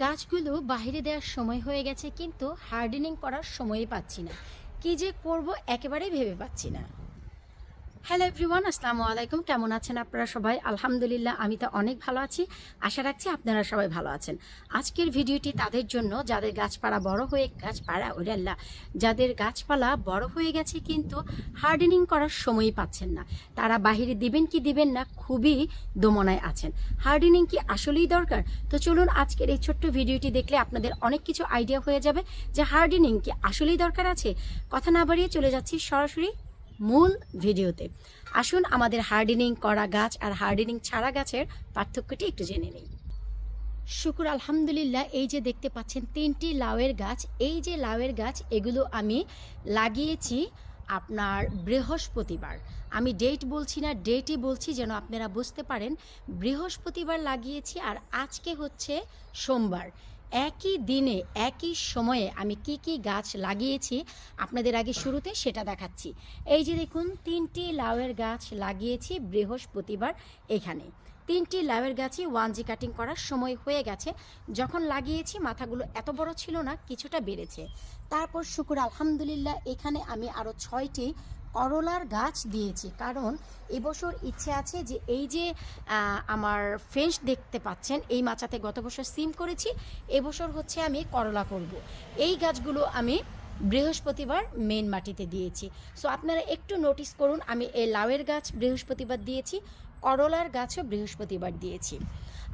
গাছগুলো বাইরে দেওয়ার সময় হয়ে গেছে, কিন্তু হার্ডেনিং করার সময়ই পাচ্ছি না। কি যে করব একেবারেই ভেবে পাচ্ছি না। হ্যালো এভরিওয়ান আসসালামু আলাইকুম। কেমন আছেন আপনারা সবাই? আলহামদুলিল্লাহ, আমি তো অনেক ভালো আছি। আশা রাখছি আপনারা সবাই ভালো আছেন। আজকের ভিডিওটি তাদের জন্য, যাদের গাছপালা বড় হয়ে, গাছপালা ওরাল্লা যাদের গাছপালা বড় হয়ে গেছে কিন্তু হার্ডেনিং করার সময়ই পাচ্ছেন না। তারা বাহিরে দিবেন কি দিবেন না, খুবই দোমনায় আছেন। হার্ডেনিং কি আসলেই দরকার? তো চলুন আজকের এই ছোট্ট ভিডিওটি দেখলে আপনাদের অনেক কিছু আইডিয়া হয়ে যাবে যে হার্ডেনিং কি আসলেই দরকার আছে। কথা না বাড়িয়ে চলে যাচ্ছি সরাসরি মূল ভিডিওতে। আসুন আমাদের হার্ডেনিং করা গাছ আর হার্ডেনিং ছাড়া গাছের পার্থক্যটি একটু জেনে নিই। শুকুর, আলহামদুলিল্লাহ, এই যে দেখতে পাচ্ছেন তিনটি লাউয়ের গাছ। এই যে লাউয়ের গাছ, এগুলো আমি লাগিয়েছি আপনার বৃহস্পতিবার। আমি ডেট বলছি না, ডেটই বলছি যেন আপনারা বুঝতে পারেন। বৃহস্পতিবার লাগিয়েছি আর আজকে হচ্ছে সোমবার। একই দিনে, একই সময়ে আমি কি কি গাছ লাগিয়েছি আপনাদের আগে শুরুতে সেটা দেখাচ্ছি। এই যে দেখুন, তিনটি লাউয়ের গাছ লাগিয়েছি বৃহস্পতিবার এখানে। তিনটি লাউয়ের গাছই ওয়ান জি কাটিং করার সময় হয়ে গেছে। যখন লাগিয়েছি, মাথাগুলো এত বড় ছিল না, কিছুটা বেড়েছে। তারপর শুকুর আলহামদুলিল্লাহ, এখানে আমি আরও ছয়টি করলার গাছ দিয়েছি। কারণ এবছর ইচ্ছে আছে যে এই যে আমার ফেন্স দেখতে পাচ্ছেন, এই মাচাতে গত বছর সিম করেছি, এবছর হচ্ছে আমি করলা করব। এই গাছগুলো আমি বৃহস্পতিবার মেন মাটিতে দিয়েছি। সো আপনারা একটু নোটিস করুন, আমি এই লাউয়ের গাছ বৃহস্পতিবার দিয়েছি। করলার গাছও বৃহস্পতিবার দিয়েছি।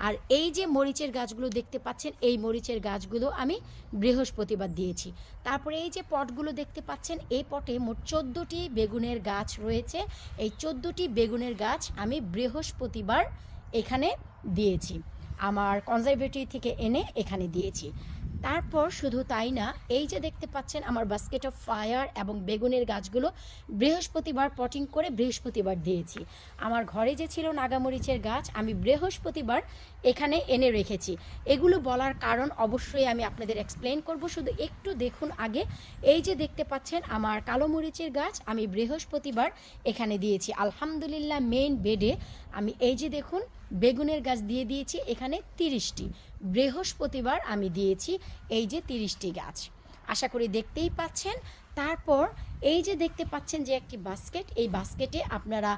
আর এই যে মরিচের গাছগুলো দেখতে পাচ্ছেন, এই মরিচের গাছগুলো আমি বৃহস্পতিবার দিয়েছি। তারপরে এই যে পটগুলো দেখতে পাচ্ছেন, এই পটে মোট চোদ্দোটি বেগুনের গাছ রয়েছে। এই চোদ্দোটি বেগুনের গাছ আমি বৃহস্পতিবার এখানে দিয়েছি। আমার কনজারভেটরি থেকে এনে এখানে দিয়েছি। তারপর শুধু তাই না, এই যে দেখতে পাচ্ছেন আমার বাস্কেট অফ ফায়ার এবং বেগুনের গাছগুলো বৃহস্পতিবার পটিং করে বৃহস্পতিবার দিয়েছি। আমার ঘরে যে ছিল নাগামরিচের গাছ, আমি বৃহস্পতিবার এখানে এনে রেখেছি। এগুলো বলার কারণ অবশ্যই আমি আপনাদের এক্সপ্লেন করব। শুধু একটু দেখুন আগে, এই যে দেখতে পাচ্ছেন আমার কালো মরিচের গাছ, আমি বৃহস্পতিবার এখানে দিয়েছি। আলহামদুলিল্লাহ মেইন বেডে আমি এই যে দেখুন বেগুনের গাছ দিয়ে দিয়েছি, এখানে তিরিশটি। বৃহস্পতিবার আমি দিয়েছি এই যে তিরিশটি গাছ। আশা করি দেখতেই পাচ্ছেন। তারপর এই যে দেখতে পাচ্ছেন যে একটি বাস্কেট, এই বাস্কেটে আপনারা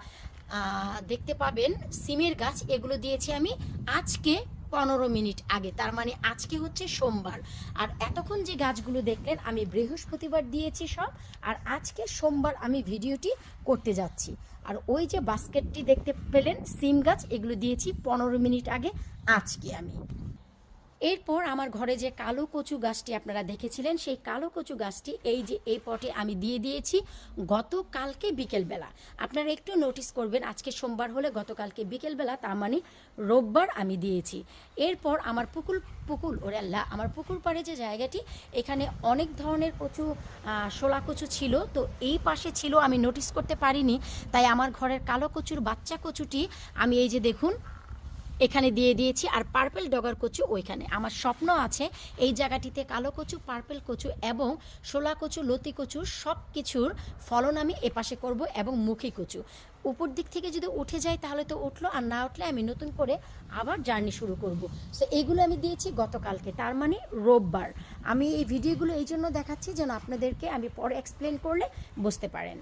দেখতে পাবেন সিমের গাছ। এগুলো দিয়েছি আমি আজকে পনেরো মিনিট আগে, তার মানে আজকে হচ্ছে সোমবার। আর এতক্ষণ যে গাছগুলো দেখলেন, আমি বৃহস্পতিবার দিয়েছি সব, আর আজকে সোমবার আমি ভিডিওটি করতে যাচ্ছি। আর ওই যে বাস্কেটটি দেখতে পেলেন, সিম গাছ, এগুলো দিয়েছি পনেরো মিনিট আগে, আজকে আমি। এরপর আমার ঘরে যে কালো কচু গাছটি আপনারা দেখেছিলেন, সেই কালো কচু গাছটি এই যে এই পটে আমি দিয়ে দিয়েছি গতকালকে বিকেলবেলা। আপনারা একটু নোটিস করবেন, আজকে সোমবার হলে গতকালকে বিকেলবেলা তার মানে রোববার আমি দিয়েছি। এরপর আমার পুকুর পুকুর, ওরে আল্লাহ, আমার পুকুর পাড়ে যে জায়গাটি, এখানে অনেক ধরনের কচু শোলা কচু ছিল, তো এই পাশে ছিল, আমি নোটিস করতে পারিনি। তাই আমার ঘরের কালো কচুর বাচ্চা কচুটি, আমি এই যে দেখুন এখানে দিয়ে দিয়েছি আর পার্পেল ডগার কচু ওইখানে। আমার স্বপ্ন আছে এই জায়গাটিতে কালো কচু, পার্পেল কচু এবং শোলা কচু, লতি কচু সব কিছুর ফলন আমি এপাশে করব এবং মুখী কচু। উপর দিক থেকে যদি উঠে যায় তাহলে তো উঠল, আর না উঠলে আমি নতুন করে আবার জার্নি শুরু করব। সো এইগুলো আমি দিয়েছি গতকালকে, তার মানে রোববার। আমি এই ভিডিওগুলো এই জন্য দেখাচ্ছি যেন আপনাদেরকে আমি পরে এক্সপ্লেন করলে বুঝতে পারেন।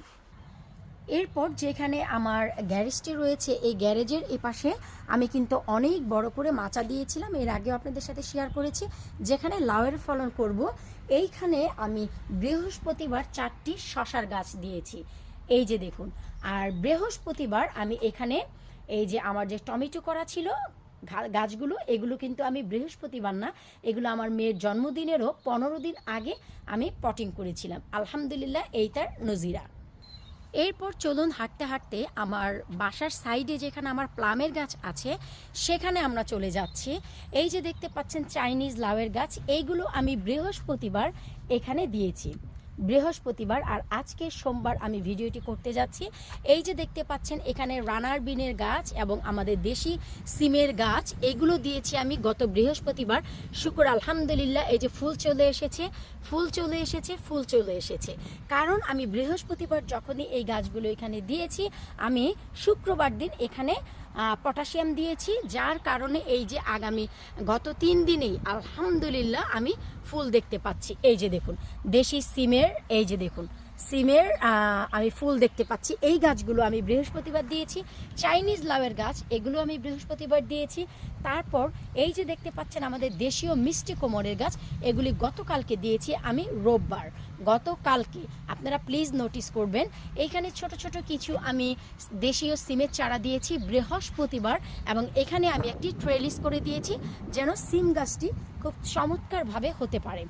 এরপর যেখানে আমার গ্যারেজটি রয়েছে, এই গ্যারেজের এপাশে আমি কিন্তু অনেক বড় করে মাচা দিয়েছিলাম। এর আগেও আপনাদের সাথে শেয়ার করেছি। যেখানে লাউয়ের ফলন করব, এইখানে আমি বৃহস্পতিবার চারটি শশার গাছ দিয়েছি। এই যে দেখুন, আর বৃহস্পতিবার আমি এখানে এই যে আমার যে টমেটো করা ছিল গাছগুলো, এগুলো কিন্তু আমি বৃহস্পতিবার না, এগুলো আমার মেয়ের জন্মদিনেরও পনেরো দিন আগে আমি পটিং করেছিলাম। আলহামদুলিল্লাহ এই তার নজিরা। এরপর চলুন হাঁটতে হাঁটতে আমার বাসার সাইডে যেখানে আমার প্লামের গাছ আছে, সেখানে আমরা চলে যাচ্ছি। এই যে দেখতে পাচ্ছেন চাইনিজ লাউয়ের গাছ, এইগুলো আমি বৃহস্পতিবার এখানে দিয়েছি। বৃহস্পতিবার আর আজকে সোমবার আমি ভিডিওটি করতে যাচ্ছি। এই যে দেখতে পাচ্ছেন, এখানে রানার বিনের গাছ এবং আমাদের দেশি সিমের গাছ, এগুলো দিয়েছি আমি গত বৃহস্পতিবার। শুক্র, আলহামদুলিল্লাহ, এই যে ফুল চলে এসেছে, ফুল চলে এসেছে, ফুল চলে এসেছে। কারণ আমি বৃহস্পতিবার যখনই এই গাছগুলো এখানে দিয়েছি, আমি শুক্রবার দিন এখানে পটাশিয়াম দিয়েছি, যার কারণে এই যে আগামী গত তিন দিনেই, আলহামদুলিল্লাহ, আমি ফুল দেখতে পাচ্ছি। এই যে দেখুন, দেশি সিমের, এই যে দেখুন, সিমের আমি ফুল দেখতে পাচ্ছি। এই গাছগুলো আমি বৃহস্পতিবার দিয়েছি, চাইনিজ লাউয়ের গাছ, এগুলো আমি বৃহস্পতিবার দিয়েছি। তারপর এই যে দেখতে পাচ্ছেন আমাদের দেশীয় মিষ্টি কোমরের গাছ, এগুলি গতকালকে দিয়েছি আমি রোববার। গতকালকে আপনারা প্লিজ নোটিস করবেন, এইখানে ছোট ছোট কিছু আমি দেশীয় সিমের চারা দিয়েছি বৃহস্পতিবার এবং এখানে আমি একটি ট্রেলিস করে দিয়েছি যেন সিম গাছটি খুব চমৎকারভাবে হতে পারে।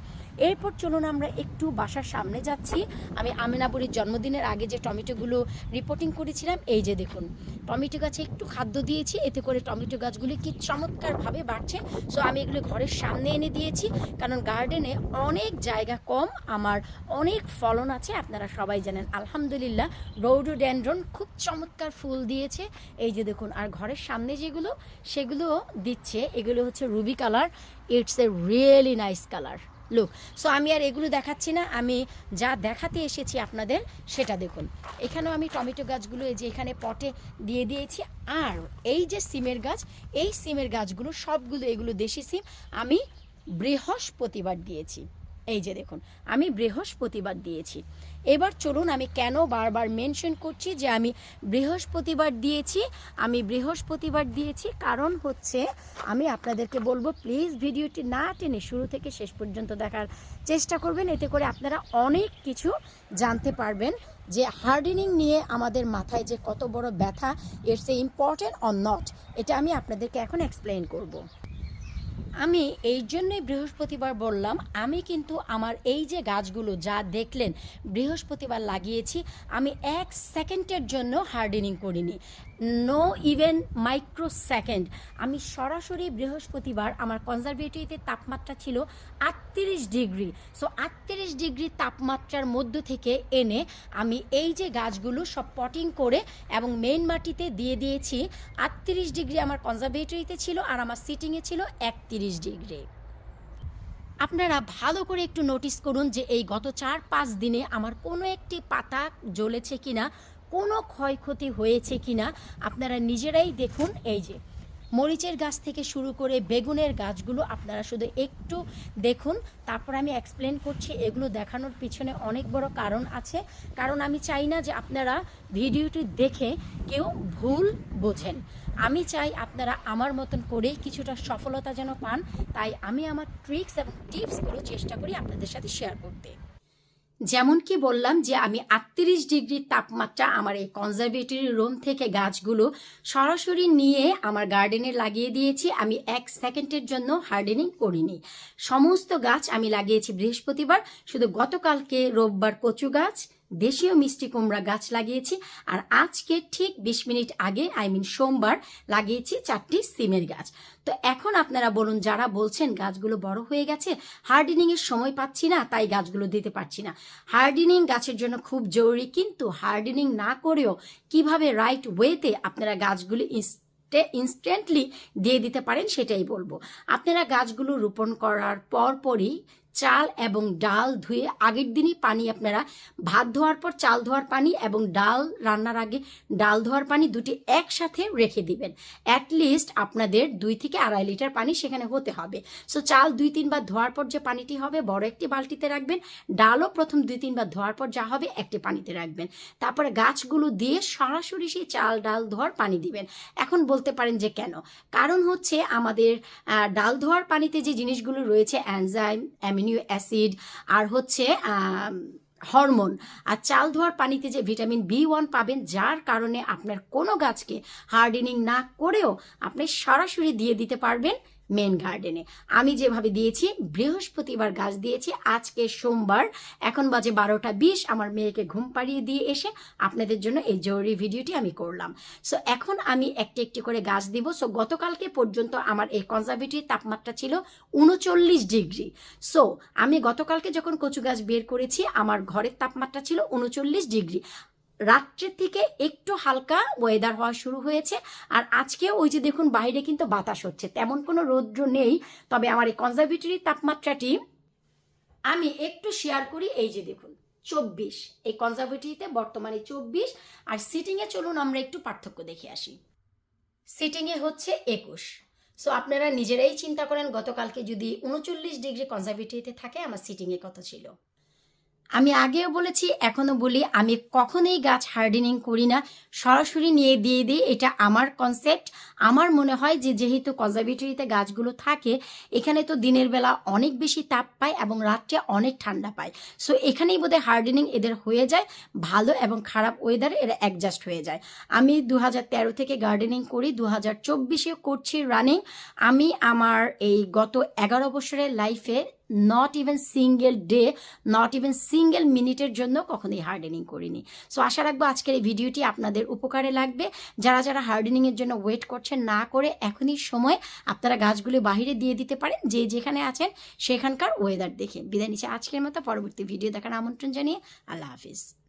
এরপর চলুন আমরা একটু বাসার সামনে যাচ্ছি। আমি আমিনাবুরির জন্মদিনের আগে যে টমেটোগুলো রিপোর্টিং করেছিলাম, এই যে দেখুন, টমেটো গাছে একটু খাদ্য দিয়েছি, এতে করে টমেটো গাছগুলি কি চমৎকারভাবে বাড়ছে। সো আমি এগুলো ঘরের সামনে এনে দিয়েছি, কারণ গার্ডেনে অনেক জায়গা কম আমার অনেক ফলন আছে, আপনারা সবাই জানেন। আলহামদুলিল্লাহ, রৌডোডেন্ড্রন খুব চমৎকার ফুল দিয়েছে। এই যে দেখুন, আর ঘরের সামনে যেগুলো সেগুলো দিচ্ছে। এগুলো হচ্ছে ruby colour, it's a really nice colour. Look, so আমি আর এগুলো দেখাচ্ছি না, আমি যা দেখাতে এসেছি আপনাদের, সেটা দেখুন। এখানেও আমি টমেটো গাছগুলো, এই যে এখানে পটে দিয়ে দিয়েছি। আর এই যে সিমের গাছ, এই সিমের গাছগুলো, সবগুলো এগুলো দেশি সিম, আমি বৃহস্পতিবার দিয়েছি। এই যে দেখুন, আমি বৃহস্পতিবার দিয়েছি। এবার চলুন আমি কেন বারবার মেনশন করছি যে আমি বৃহস্পতিবার দিয়েছি? আমি বৃহস্পতিবার দিয়েছি কারণ হচ্ছে আমি আপনাদেরকে বলব প্লিজ ভিডিওটি না টেনে শুরু থেকে শেষ পর্যন্ত দেখার চেষ্টা করবেন। এতে করে আপনারা অনেক কিছু জানতে পারবেন যে হার্ডেনিং নিয়ে আমাদের মাথায় যে কত বড় ব্যথা it's a important or not এটা আমি আপনাদেরকে এখন এক্সপ্লেন করব। আমি এই জন্যই বৃহস্পতিবার বললাম, আমি কিন্তু আমার এই যে গাছগুলো যা দেখলেন, বৃহস্পতিবার লাগিয়েছি, আমি এক সেকেন্ডের জন্য হার্ডেনিং করিনি। নো ইভেন মাইক্রো সেকেন্ড আমি সরাসরি বৃহস্পতিবার আমার কনজারভেটিভতে তাপমাত্রা ছিল আটত্রিশ ডিগ্রি। সো আটত্রিশ ডিগ্রি তাপমাত্রার মধ্য থেকে এনে আমি এই যে গাছগুলো সব পটিং করে এবং মেইন মাটিতে দিয়ে দিয়েছি, আটত্রিশ ডিগ্রি আমার কনজারভেটরিতে ছিল আর আমার সিটিংয়ে ছিল একত্রিশ ডিগ্রি। আপনারা ভালো করে একটু নোটিস করুন যে এই গত চার, পাঁচ দিনে আমার কোনো একটি পাতা জ্বলেছে কিনা, কোনো ক্ষয়ক্ষতি হয়েছে কিনা, আপনারা নিজেরাই দেখুন, এই যে মরিচের গাছ থেকে শুরু করে বেগুনের গাছগুলো আপনারা শুধু একটু দেখুন। তারপর আমি এক্সপ্লেন করছি, এগুলো দেখানোর পিছনে অনেক বড় কারণ আছে। কারণ আমি চাই না যে আপনারা ভিডিওটি দেখে কেউ ভুল বোঝেন। আমি চাই আপনারা আমার মতন করে কিছুটা সফলতা যেন পান। তাই আমি আমার ট্রিক্স এবং টিপসগুলো চেষ্টা করি আপনাদের সাথে শেয়ার করতে। যেমন কি বললাম যে আমি আটত্রিশ ডিগ্রি তাপমাত্রা আমার এই কনজারভেটরি রুম থেকে গাছগুলো সরাসরি নিয়ে আমার গার্ডেনে লাগিয়ে দিয়েছি। আমি এক সেকেন্ডের জন্য হার্ডেনিং করিনি। সমস্ত গাছ আমি লাগিয়েছি বৃহস্পতিবার। শুধু গতকালকে রোববার কচু গাছ দেশীয় মিষ্টি কুমড়া গাছ লাগিয়েছি, আর আজকে ঠিক বিশ মিনিট আগে আই মিন সোমবার, লাগিয়েছি চারটি সিমের গাছ। তো এখন আপনারা বলুন, যারা বলছেন গাছগুলো বড় হয়ে গেছে হার্ডেনিং এর সময় পাচ্ছি না, তাই গাছগুলো দিতে পারছি না। হার্ডেনিং গাছের জন্য খুব জরুরি, কিন্তু হার্ডেনিং না করেও কীভাবে রাইট ওয়েতে আপনারা গাছগুলি ইনস্ট্যান্টলি দিয়ে দিতে পারেন, সেটাই বলব। আপনারা গাছগুলো রোপণ করার পরপরই চাল এবং ডাল ধুয়ে আগের দিনই পানি আপনারা ভাত ধোয়ার পর চাল ধোয়ার পানি এবং ডাল রান্নার আগে ডাল ধোয়ার পানি দুটি একসাথে রেখে দিবেন। অ্যাটলিস্ট আপনাদের দুই থেকে আড়াই লিটার পানি সেখানে হতে হবে। সো চাল দুই তিনবার ধোয়ার পর যে পানিটি হবে, বড় একটি বালতিতে রাখবেন। ডালও প্রথম দুই তিনবার ধোয়ার পর যা হবে একটি পানিতে রাখবেন। তারপরে গাছগুলো দিয়ে সরাসরি সেই চাল ডাল ধোয়ার পানি দিবেন। এখন বলতে পারেন যে কেন? কারণ হচ্ছে আমাদের ডাল ধোয়ার পানিতে যে জিনিসগুলো রয়েছে অ্যানজাইম অ্যামিনিও অ্যাসিড, আর হচ্ছে হরমোন। আর চাল ধোয়ার পানিতে যে ভিটামিন বি ওয়ান পাবেন, যার কারণে আপনার কোনো গাছকে হার্ডেনিং না করেও আপনি সরাসরি দিয়ে দিতে পারবেন মেন গার্ডেনে আমি যেভাবে দিয়েছি, বৃহস্পতিবার গাছ দিয়েছি, আজকে সোমবার। এখন বাজে বারোটা বিশ, আমার মেয়েকে ঘুম পাড়িয়ে দিয়ে এসে আপনাদের জন্য এই জরুরি ভিডিওটি আমি করলাম। সো এখন আমি একটি একটি করে গাছ দিব। সো গতকালকে পর্যন্ত আমার এই কনজারভেটিভ তাপমাত্রা ছিল উনচল্লিশ ডিগ্রি। সো আমি গতকালকে যখন কচু গাছ বের করেছি, আমার ঘরের তাপমাত্রা ছিল উনচল্লিশ ডিগ্রি। রাত্রের থেকে একটু হালকা ওয়েদার হওয়া শুরু হয়েছে। আর আজকে ওই যে দেখুন, বাইরে কিন্তু বাতাস হচ্ছে। তেমন কোনো রৌদ্র নেই, তবে আমার এই কনজারভেটরি তাপমাত্রাটি আমি একটু শেয়ার করি। এই যে দেখুন, চব্বিশ। এই কনজারভেটরিতে বর্তমানে চব্বিশ, আর সিটিংয়ে চলুন আমরা একটু পার্থক্য দেখে আসি। সিটিংয়ে হচ্ছে একুশ। সো আপনারা নিজেরাই চিন্তা করেন, গতকালকে যদি উনচল্লিশ ডিগ্রি কনজারভেটিভিতে থাকে, আমার সিটিংয়ে কত ছিল। আমি আগেও বলেছি এখনও বলি, আমি কখনোই গাছ হার্ডেনিং করি না। সরাসরি নিয়ে দিয়ে দিই, এটা আমার কনসেপ্ট আমার মনে হয় যে, যেহেতু কনজারভেটরিতে গাছগুলো থাকে, এখানে তো দিনের বেলা অনেক বেশি তাপ পায় এবং রাত্রে অনেক ঠান্ডা পায়। সো এখানেই বোধহয় হার্ডেনিং এদের হয়ে যায়, ভালো এবং খারাপ ওয়েদারে এরা অ্যাডজাস্ট হয়ে যায়। আমি দু থেকে গার্ডেনিং করি দু হাজার করছি রানিং আমি আমার এই গত এগারো বছরের লাইফে not even single day not even single মিনিটের জন্য কখনোই হার্ডেনিং করিনি। সো আশা রাখব আজকের এই ভিডিওটি আপনাদের উপকারে লাগবে। যারা যারা হার্ডেনিংয়ের জন্য ওয়েট করছেন না করে এখনই সময় আপনারা গাছগুলো বাহিরে দিয়ে দিতে পারেন। যে যেখানে আছেন সেখানকার ওয়েদার দেখে। বিদায় নিচ্ছে আজকের মতো। পরবর্তী ভিডিও দেখার আমন্ত্রণ জানিয়ে আল্লাহ হাফিজ।